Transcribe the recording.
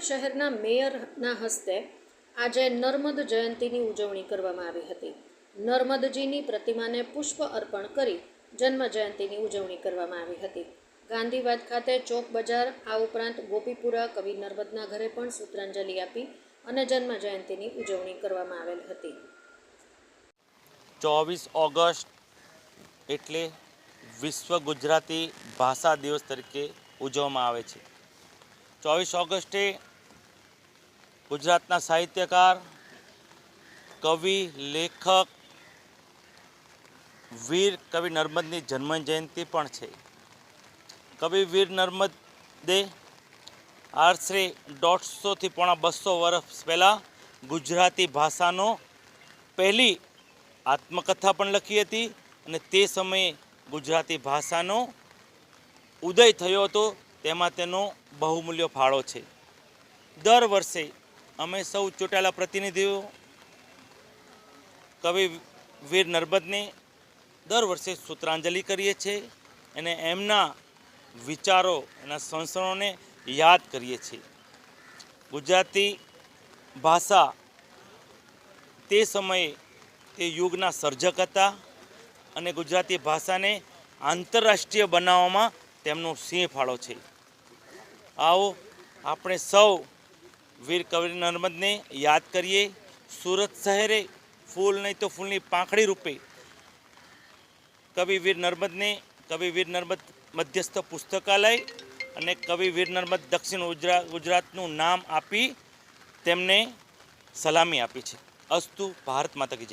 શહેરના મેયરના હસ્તે આજે નર્મદ જયંતીની ઉજવણી કરવામાં આવી હતી. નર્મદજીની પ્રતિમાને પુષ્પ અર્પણ કરી જન્મ જયંતીની ઉજવણી કરવામાં આવી હતી. ગાંધીવાદ ખાતે ચોક બજાર, આ ઉપરાંત ગોપીપુરા કવિ નર્મદના ઘરે પણ સૂત્રાંજલિ આપી અને જન્મ જયંતીની ઉજવણી કરવામાં આવેલ હતી. ચોવીસ ઓગસ્ટ એટલે વિશ્વ ગુજરાતી ભાષા દિવસ તરીકે ઉજવવામાં આવે છે. ચોવીસ ઓગસ્ટે ગુજરાતના સાહિત્યકાર, કવિ, લેખક, વીર કવિ નર્મદની જન્મ જયંતિ પણ છે. કવિ વીર નર્મદે આશરે દોઢસોથી પોણા બસો વર્ષ પહેલાં ગુજરાતી ભાષાનો પહેલી આત્મકથા પણ લખી હતી અને તે સમયે ગુજરાતી ભાષાનો ઉદય થયો હતો. તેમાં તેનો બહુમૂલ્ય ફાળો છે. દર વર્ષે અમે સૌ ચૂંટાયેલા પ્રતિનિધિઓ, કવિ વીર નર્મદને દર વર્ષે સૂત્રાંજલિ કરીએ છીએ અને એમના વિચારો, એના સંસ્કરણોને યાદ કરીએ છીએ. ગુજરાતી ભાષા તે સમયે તે યુગના સર્જક હતા અને ગુજરાતી ભાષાને આંતરરાષ્ટ્રીય બનાવવામાં તેમનો સિંહ ફાળો છે. આવો, આપણે સૌ વીર કવિ નર્મદને યાદ કરીએ. સુરત શહેરે ફૂલ નહીં તો ફૂલની પાંખડી રૂપે કવિ વીર નર્મદને, કવિ વીર નર્મદ મધ્યસ્થ પુસ્તકાલય અને કવિ વીર નર્મદ દક્ષિણ ગુજરાતનું નામ આપી તેમને સલામી આપી છે. અસ્તુ ભારત માતા કી